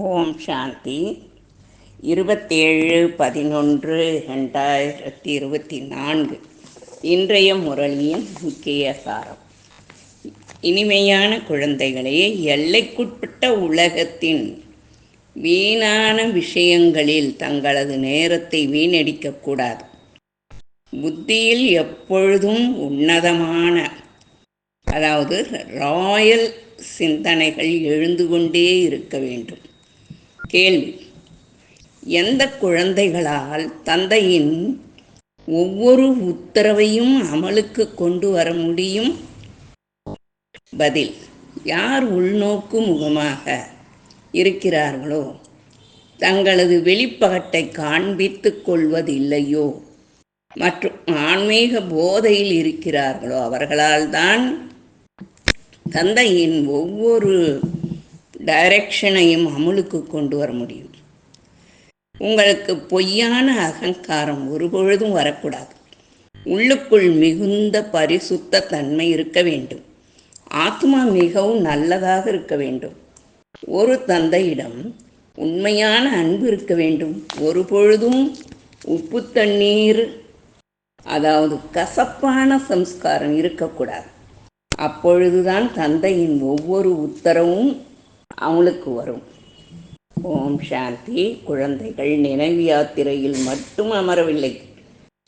ஓம் சாந்தி. இருபத்தேழு பதினொன்று ரெண்டாயிரத்தி இருபத்தி நான்கு இன்றைய முரளியின் முக்கிய சாரம். இனிமையான குழந்தைகளே எல்லைக்குட்பட்ட உலகத்தின் வீணான விஷயங்களில் தங்களது நேரத்தை வீணடிக்கக்கூடாது புத்தியில் எப்பொழுதும் உன்னதமான அதாவது ராயல் சிந்தனைகள் எழுந்து கொண்டே இருக்க வேண்டும். கேள்வி. எந்த குழந்தைகளால் தந்தையின் ஒவ்வொரு உத்தரவையும் அமலுக்கு கொண்டு வர முடியும்? பதில் யார் உள்நோக்கு முகமாக இருக்கிறார்களோ தங்களது வெளிப்பாட்டை காண்பித்து கொள்வதில்லையோ? மற்றும் ஆன்மீக போதையில் இருக்கிறார்களோ அவர்களால் தான் தந்தையின் ஒவ்வொரு டைரக்ஷனையும் அமுலுக்கு கொண்டு வர முடியும். உங்களுக்கு பொய்யான அகங்காரம் ஒருபொழுதும் வரக்கூடாது. உள்ளுக்குள் மிகுந்த பரிசுத்த தன்மை இருக்க வேண்டும். ஆத்மா மிகவும் நல்லதாக இருக்க வேண்டும். ஒரு தந்தையிடம் உண்மையான அன்பு இருக்க வேண்டும். ஒரு பொழுதும் உப்பு தண்ணீர் அதாவது கசப்பான சம்ஸ்காரம் இருக்கக்கூடாது. அப்பொழுதுதான் தந்தையின் ஒவ்வொரு உத்தரவும் அவங்களுக்கு வரும். ஓம் சாந்தி. குழந்தைகள் நினைவு யாத்திரையில் மட்டும் அமரவில்லை.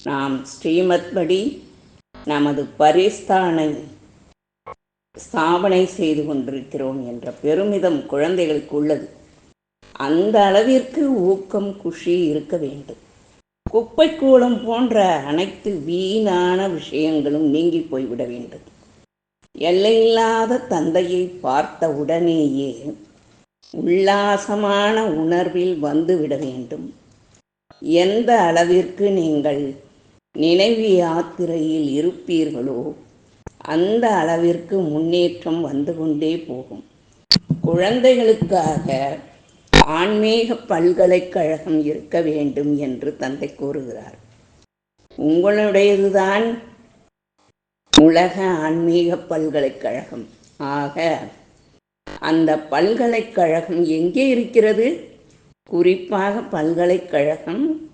நாம் ஸ்ரீமத் படி நமது பரிஸ்தானை ஸ்தாபனை செய்து கொண்டிருக்கிறோம் என்ற பெருமிதம் குழந்தைகளுக்கு உள்ளது. அந்த அளவிற்கு ஊக்கம் குஷி இருக்க வேண்டும். குப்பைக்கூளம் போன்ற அனைத்து வீணான விஷயங்களும் நீங்கி போய்விட வேண்டும். எல்லையில்லாத தந்தையை பார்த்த உடனேயே உல்லாசமான உணர்வில் வந்துவிட வேண்டும். எந்த அளவிற்கு நீங்கள் நினைவு யாத்திரையில் இருப்பீர்களோ அந்த அளவிற்கு முன்னேற்றம் வந்து கொண்டே போகும். குழந்தைகளுக்காக ஆன்மீக பல்கலைக்கழகம் இருக்க வேண்டும் என்று தந்தை கூறுகிறார். உங்களுடையதுதான் உலக ஆன்மீக பல்கலைக்கழகம். ஆக அந்த பல்கலைக்கழகம் எங்கே இருக்கிறது? குறிப்பாக பல்கலைக்கழகம்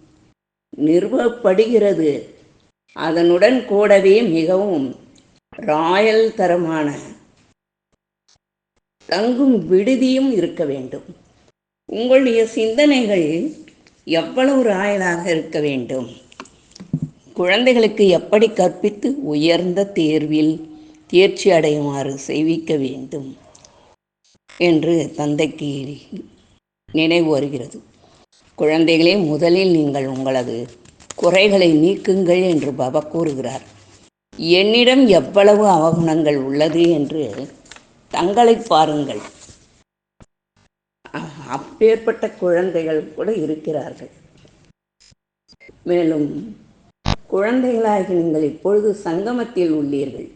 நிறுவப்படுகிறது. அதனுடன் கூடவே மிகவும் ராயல் தரமான தங்கும் விடுதியும் இருக்க வேண்டும். உங்களுடைய சிந்தனைகள் எவ்வளவு ராயலாக இருக்க வேண்டும்? குழந்தைகளுக்கு எப்படி கற்பித்து உயர்ந்த தேர்வில் தேர்ச்சி அடையுமாறு செய்விக்க வேண்டும் என்று தந்தைக்கு நினைவு வருகிறது. குழந்தைகளே முதலில் நீங்கள் உங்களது குறைகளை நீக்குங்கள் என்று பாபா கூறுகிறார். என்னிடம் எவ்வளவு அவகுணங்கள் உள்ளது என்று தங்களை பாருங்கள். அப்பேற்பட்ட குழந்தைகள் கூட இருக்கிறார்கள். மேலும் குழந்தைகளாகி நீங்கள் இப்பொழுது சங்கமத்தில் உள்ளீர்கள்.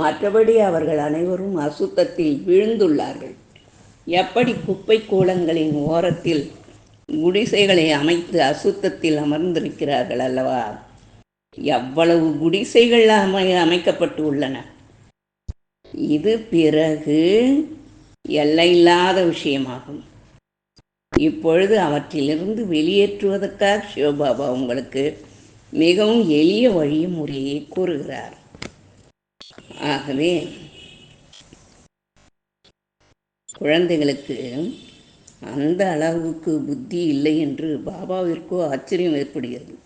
மற்றபடி அவர்கள் அனைவரும் அசுத்தத்தில் விழுந்துள்ளார்கள். எப்படி குப்பை கூலங்களின் ஓரத்தில் குடிசைகளை அமைத்து அசுத்தத்தில் அமர்ந்திருக்கிறார்கள் அல்லவா? எவ்வளவு குடிசைகள் அமை அமைக்கப்பட்டு உள்ளன? இது பிறகு எல்லையில்லாத விஷயமாகும். இப்பொழுது அவற்றிலிருந்து வெளியேற்றுவதற்காக சிவபாபா உங்களுக்கு மிகவும் எளிய வழி முறையை கூறுகிறார். ஆகவே குழந்தைகளுக்கு அந்த அளவுக்கு புத்தி இல்லை என்று பாபாவிற்கோ ஆச்சரியம் ஏற்படுகிறது.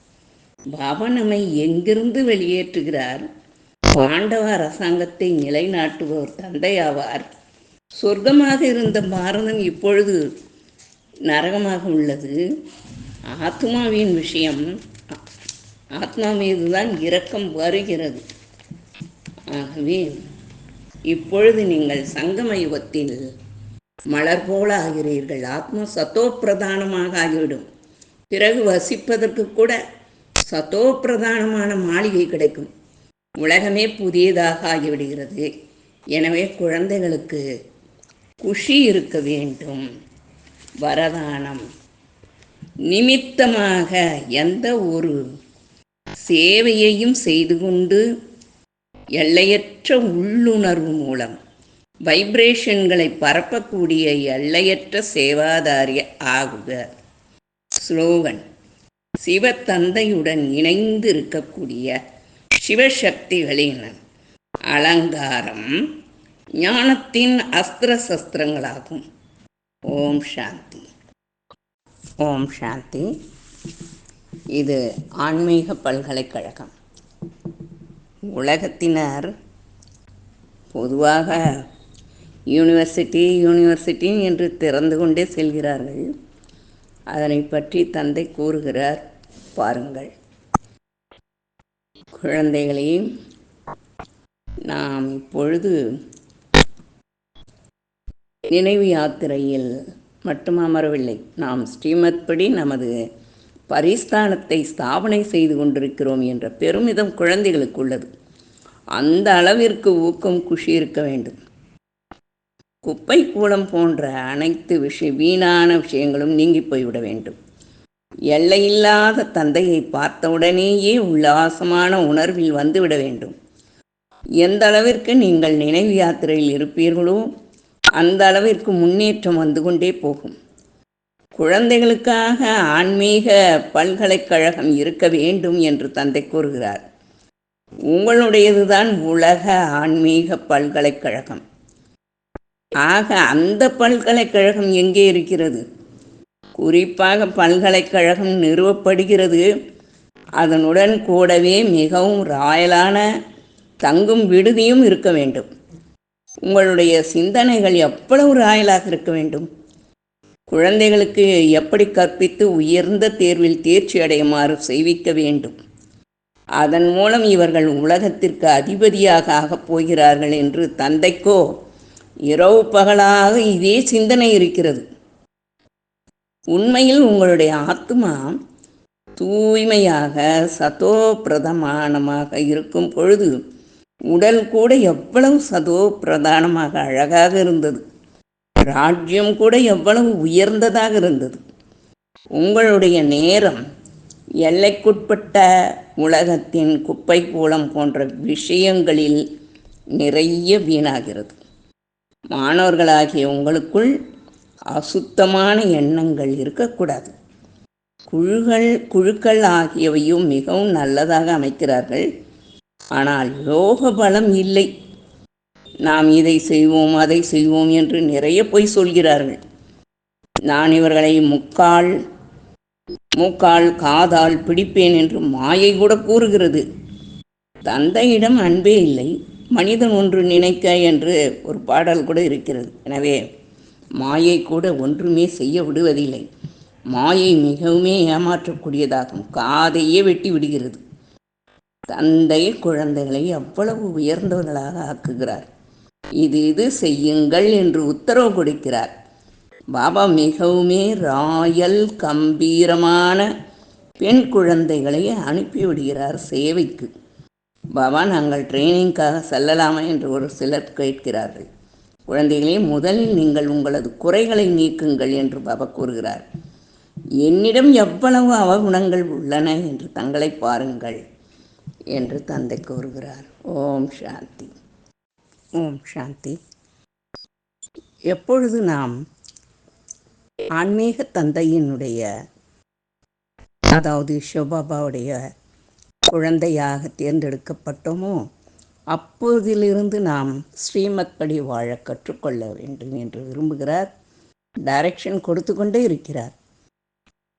பாபா நம்மை எங்கிருந்து வெளியேற்றுகிறார்? பாண்டவ அரசாங்கத்தை நிலைநாட்டுபவர் தந்தையாவார். சொர்க்கமாக இருந்த பாரதம் இப்பொழுது நரகமாக உள்ளது. ஆத்மாவின் விஷயம் ஆத்மா மீதுதான் இரக்கம் வருகிறது. ஆகவே இப்பொழுது நீங்கள் சங்கம யுகத்தில் மலர் போல ஆகிறீர்கள் ஆத்மா சத்தோ பிரதானமாக ஆகிவிடும். பிறகு வசிப்பதற்கு கூட சத்தோ பிரதானமான மாளிகை கிடைக்கும். உலகமே புதியதாக ஆகிவிடுகிறது. எனவே குழந்தைகளுக்கு குஷி இருக்க வேண்டும். வரதானம். நிமித்தமாக எந்த ஒரு சேவையையும் செய்து கொண்டு எல்லையற்ற உள்ளுணர்வு மூலம் வைப்ரேஷன்களை பரப்பக்கூடிய எல்லையற்ற சேவாதாரிய ஆகுக. ஸ்லோகன் சிவத்தந்தையுடன் இணைந்து இருக்கக்கூடிய சிவசக்திகளின் அலங்காரம் ஞானத்தின் அஸ்திர சஸ்திரங்களாகும் ஓம் சாந்தி. ஓம் சாந்தி. இது ஆன்மீக பல்கலைக்கழகம். உலகத்தினர் பொதுவாக யூனிவர்சிட்டி யூனிவர்சிட்டி என்று திறந்து கொண்டே செல்கிறார்கள். அதனை பற்றி தந்தை கூறுகிறார் பாருங்கள். குழந்தைகளே நாம் இப்பொழுது நினைவு யாத்திரையில் மட்டும் அமரவில்லை. நாம் ஸ்ரீமத் படி நமது பரிஸ்தானத்தை ஸ்தாபனை செய்து கொண்டிருக்கிறோம் என்ற பெருமிதம் குழந்தைகளுக்கு உள்ளது. அந்த அளவிற்கு ஊக்கம் குஷி இருக்க வேண்டும். குப்பை கூலம் போன்ற அனைத்து விஷய வீணான விஷயங்களும் நீங்கி போய்விட வேண்டும். எல்லையில்லாத தந்தையை பார்த்தவுடனேயே உல்லாசமான உணர்வில் வந்துவிட வேண்டும். எந்த அளவிற்கு நீங்கள் நினைவு யாத்திரையில் இருப்பீர்களோ அந்த அளவிற்கு முன்னேற்றம் வந்து கொண்டே போகும். குழந்தைகளுக்காக ஆன்மீக பல்கலைக்கழகம் இருக்க வேண்டும் என்று தந்தை கூறுகிறார். உங்களுடையதுதான் உலக ஆன்மீக பல்கலைக்கழகம். ஆக அந்த பல்கலைக்கழகம் எங்கே இருக்கிறது? குறிப்பாக பல்கலைக்கழகம் நிறுவப்படுகிறது. அதனுடன் கூடவே மிகவும் ராயலான தங்கும் விடுதியும் இருக்க வேண்டும். உங்களுடைய சிந்தனைகள் எவ்வளவு ராயலாக இருக்க வேண்டும்? குழந்தைகளுக்கு எப்படி கற்பித்து உயர்ந்த தேர்வில் தேர்ச்சி அடையுமாறு செய்விக்க வேண்டும். அதன் மூலம் இவர்கள் உலகத்திற்கு அதிபதியாக ஆகப் போகிறார்கள் என்று தந்தைக்கோ இரவு பகலாக இதே சிந்தனை இருக்கிறது. உண்மையில் உங்களுடைய ஆத்மா தூய்மையாக சதோ பிரதமானமாக இருக்கும் பொழுது உடல் கூட எவ்வளவு சதோ பிரதானமாக அழகாக இருந்தது. ராஜ்யம் கூட எவ்வளவு உயர்ந்ததாக இருந்தது. உங்களுடைய நேரம் எல்லைக்குட்பட்ட உலகத்தின் குப்பை கூலம் போன்ற விஷயங்களில் நிறைய வீணாகிறது. மாணவர்களாகிய உங்களுக்குள் அசுத்தமான எண்ணங்கள் இருக்கக்கூடாது. குழுகள் குழுக்கள் ஆகியவையும் மிகவும் நல்லதாக அமைக்கிறார்கள். ஆனால் யோக பலம் இல்லை. நாம் இதை செய்வோம் அதை செய்வோம் என்று நிறைய பொய் சொல்கிறார்கள். நான் இவர்களை முக்கால் மூக்கால் காதால் பிடிப்பேன் என்று மாயை கூட கூறுகிறது. தந்தையிடம் அன்பே இல்லை மனிதன் ஒன்று நினைக்க என்று ஒரு பாடல் கூட இருக்கிறது. எனவே மாயை கூட ஒன்றுமே செய்ய விடுவதில்லை. மாயை மிகவுமே ஏமாற்றக்கூடியதாகும் காதையே வெட்டி விடுகிறது. தந்தை குழந்தைகளை அவ்வளவு உயர்ந்தவர்களாக ஆக்குகிறார். இது இது செய்யுங்கள் என்று உத்தரவு கொடுக்கிறார். பாபா மிகவுமே ராயல் கம்பீரமான பெண் குழந்தைகளை அனுப்பிவிடுகிறார் சேவைக்கு. பாபா நாங்கள் ட்ரைனிங்காக செல்லலாமா? என்று ஒரு சிலர் கேட்கிறார்கள். குழந்தைகளே முதலில் நீங்கள் உங்களது குறைகளை நீக்குங்கள் என்று பாபா கூறுகிறார். என்னிடம் எவ்வளவு அவகுணங்கள் உள்ளன? என்று தங்களை பாருங்கள் என்று தந்தை கூறுகிறார். ஓம் சாந்தி. ஓம் சாந்தி. எப்பொழுது நாம் ஆன்மீக தந்தையினுடைய அதாவது சிவபாபாவுடைய குழந்தையாக தேர்ந்தெடுக்கப்பட்டோமோ அப்போதிலிருந்து நாம் ஸ்ரீமத் படி வாழ கற்றுக்கொள்ள வேண்டும் என்று விரும்புகிறார். டைரக்ஷன் கொடுத்து கொண்டே இருக்கிறார்.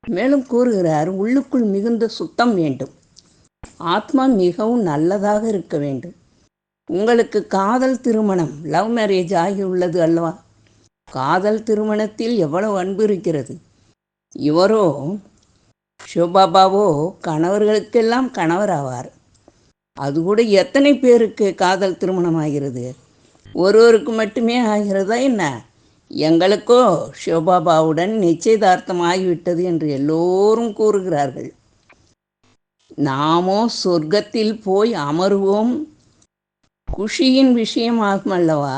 மேலும் கூறுகிறார் உள்ளுக்குள் மிகுந்த சுத்தம் வேண்டும். ஆத்மா மிகவும் நல்லதாக இருக்க வேண்டும். உங்களுக்கு காதல் திருமணம் லவ் மேரேஜ் ஆகியுள்ளது அல்லவா? காதல் திருமணத்தில் எவ்வளவு அன்பு இருக்கிறது? இவரோ ஷோபாபாவோ கணவர்களுக்கெல்லாம் கணவராவார். அது கூட எத்தனை பேருக்கு காதல் திருமணம் ஆகிறது ஒருவருக்கு மட்டுமே ஆகிறதா என்ன? எங்களுக்கோ ஷோபாபாவுடன் நிச்சயதார்த்தம் ஆகிவிட்டது என்று எல்லோரும் கூறுகிறார்கள். நாமோ சொர்க்கத்தில் போய் அமருவோம் குஷியின் விஷயமாகும் அல்லவா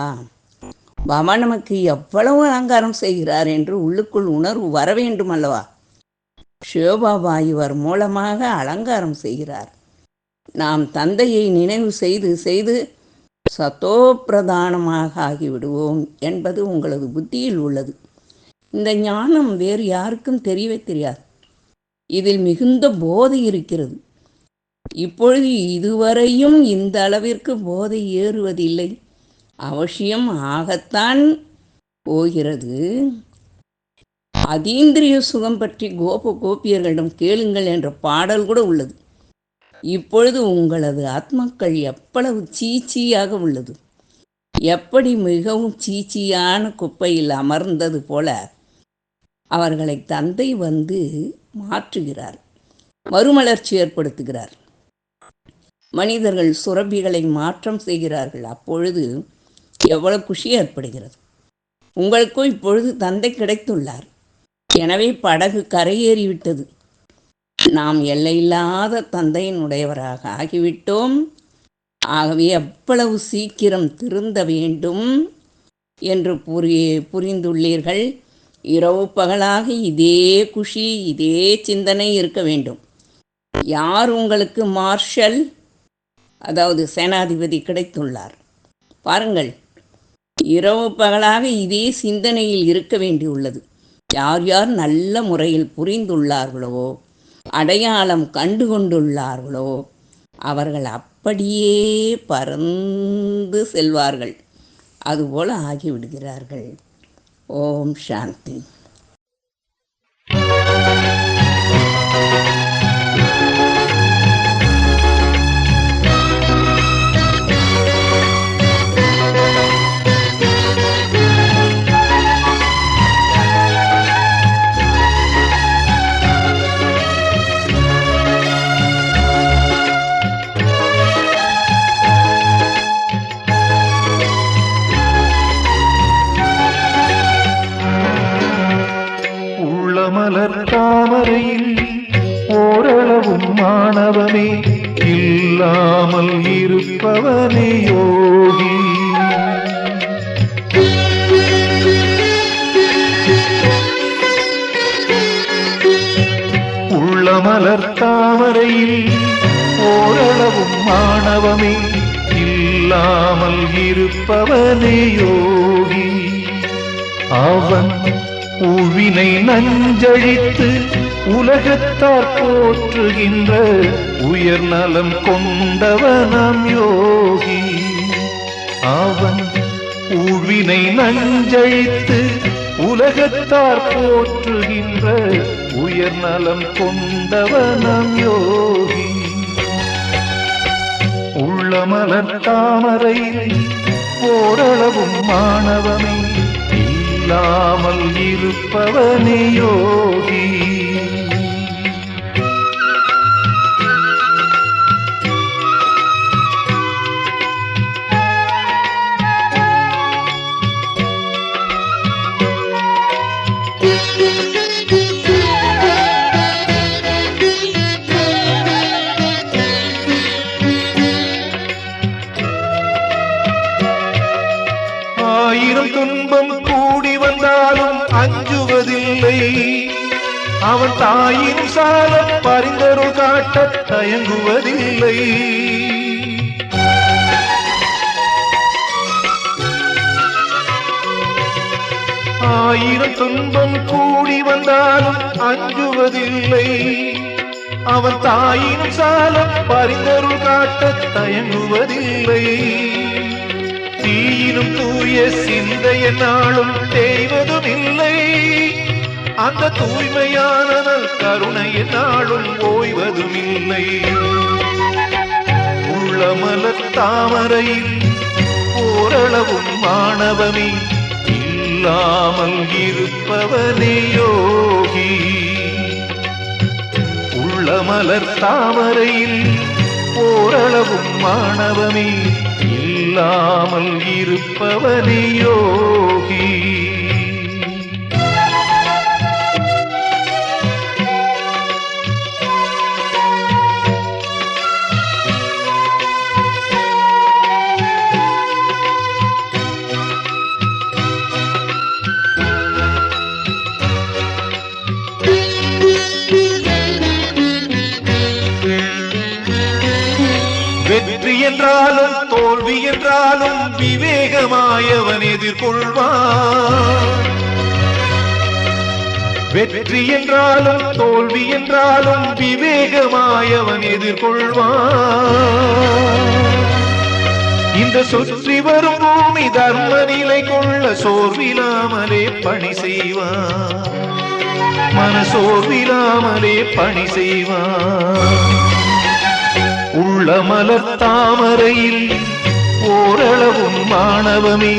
பாபா நமக்கு எவ்வளவு அலங்காரம் செய்கிறார் என்று உள்ளுக்குள் உணர்வு வர வேண்டும் அல்லவா சிவபாபா இவர் மூலமாக அலங்காரம் செய்கிறார். நாம் தந்தையை நினைவு செய்து செய்து சத்தோ பிரதானமாக ஆகிவிடுவோம் என்பது உங்களது புத்தியில் உள்ளது. இந்த ஞானம் வேறு யாருக்கும் தெரியவே தெரியாது. இதில் மிகுந்த போதை இருக்கிறது. இப்பொழுது இதுவரையும் இந்த அளவிற்கு போதை ஏறுவதில்லை. அவசியம் ஆகத்தான் போகிறது. அதீந்திரிய சுகம் பற்றி கோப கோபியர்களிடம் கேளுங்கள் என்ற பாடல் கூட உள்ளது. இப்பொழுது உங்களது ஆத்மாக்கள் எவ்வளவு சீச்சியாக உள்ளது. எப்படி மிகவும் சீச்சியான குப்பையில் அமர்ந்தது போல அவர்களை தந்தை வந்து மாற்றுகிறார் மறுமலர்ச்சி ஏற்படுத்துகிறார். மனிதர்கள் சுரபிகளை மாற்றம் செய்கிறார்கள். அப்பொழுது எவ்வளவு குஷி ஏற்படுகிறது? உங்களுக்கும் இப்பொழுது தந்தை கிடைத்துள்ளார். எனவே படகு கரையேறிவிட்டது. நாம் எல்லையில்லாத தந்தையினுடையவராக ஆகிவிட்டோம். ஆகவே எவ்வளவு சீக்கிரம் திருந்த வேண்டும் என்று புரி புரிந்துள்ளீர்கள். இரவு பகலாக இதே குஷி இதே சிந்தனை இருக்க வேண்டும். யார் உங்களுக்கு மார்ஷல்? அதாவது சேனாதிபதி கிடைத்துள்ளார். பாருங்கள் இரவு பகலாக இதே சிந்தனையில் இருக்க வேண்டியுள்ளது. யார் யார் நல்ல முறையில் புரிந்துள்ளார்களோ அடையாளம் கண்டு கொண்டுள்ளார்களோ அவர்கள் அப்படியே பறந்து செல்வார்கள். அதுபோல ஆகிவிடுகிறார்கள். ஓம் சாந்தி. இருப்பவனே யோகி. உள்ளமலர் தாமரையில் ஓரளவும் மாணவமே இல்லாமல் இருப்பவனே யோகி. அவன் உவினை நஞ்சழித்து உலகத்தார் போற்றுகின்ற உயர் நலம் கொண்டவனாம் யோகி. அவன் உழ்வினை நஞ்சழித்து உலகத்தார் போற்றுகின்ற உயர் நலம் கொண்டவனாம் யோகி. உள்ளமலர் தாமரை ஓரளவும் மாணவனை இல்லாமல் இருப்பவனே யோகி. துன்பம் கூடி வந்தாலும் அஞ்சுவதில்லை. அவன் தாயின் சால பரிந்தருள் காட்ட தயங்குவதில்லை. ஆயிரம் துன்பம் கூடி வந்தாலும் அஞ்சுவதில்லை. அவன் தாயின் சாலம் பரிந்தருள் காட்ட தயங்குவதில்லை. தீயினும் தூய சிந்தைய நாளும் தேய்வதும் இல்லை அந்த தூய்மையான நல் கருணைய நாளும் ஓய்வதும் இல்லை உள்ளமல தாமரையில் ஓரளவும் மாணவனே இல்லாமல் இருப்பவனே யோகி. உள்ளமலர் தாமரையில் ஓரளவும் மாணவமே இல்லாமல் இருப்பவனே யோகி. வெற்றி என்றாலும் தோல்வி என்றாலும் விவேகமாயவன் எதிர்கொள்வான். இந்த சுற்றி வரும் பூமி தர்ம நிலை கொள்ள சோர்விலாமலே பணி செய்வான். மனசோர்விலாமலே பணி செய்வான். உள்ள மலர் தாமரையில் ஓரளவும் மாணவமே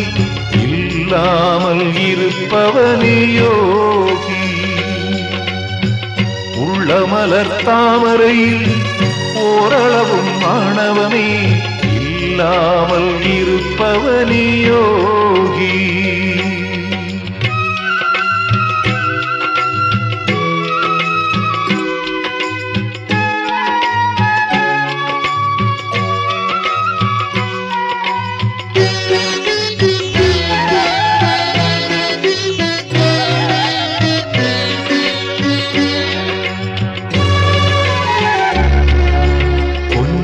இல்லாமல் இருப்பவனே யோகி. உள்ள மலர் தாமரையில் ஓரளவும் மாணவனே இல்லாமல் இருப்பவனே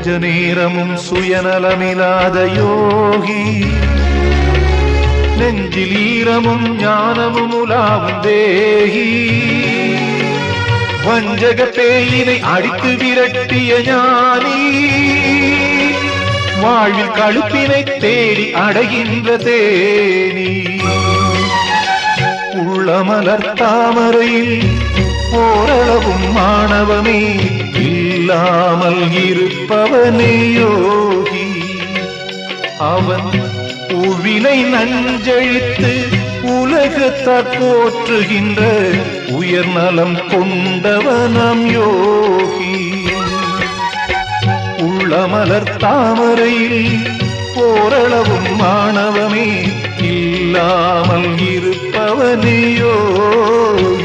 கொஞ்ச நேரமும் சுயநலமில்லாத யோகி. நெஞ்சில் ஈரமும் ஞானமும் உலாவும் தேகி. வஞ்சக பேயினை அடித்து விரட்டிய ஞானி. வாழ்வில் கழுப்பினை தேடி அடைகின்ற தேனி. உள்ளமலர் தாமரையில் ஓரளவும் மாணவமே. இல்லாமல் இருப்பவனே யோகி. அவன் உவினை நஞ்சழித்து உலகத்தார் போற்றுகின்ற உயர் நலம் கொண்டவனம் யோகி. உள்ளமலர் தாமரையில் போரளவும் மாணவமே இல்லாமல் இருப்பவனே யோகி.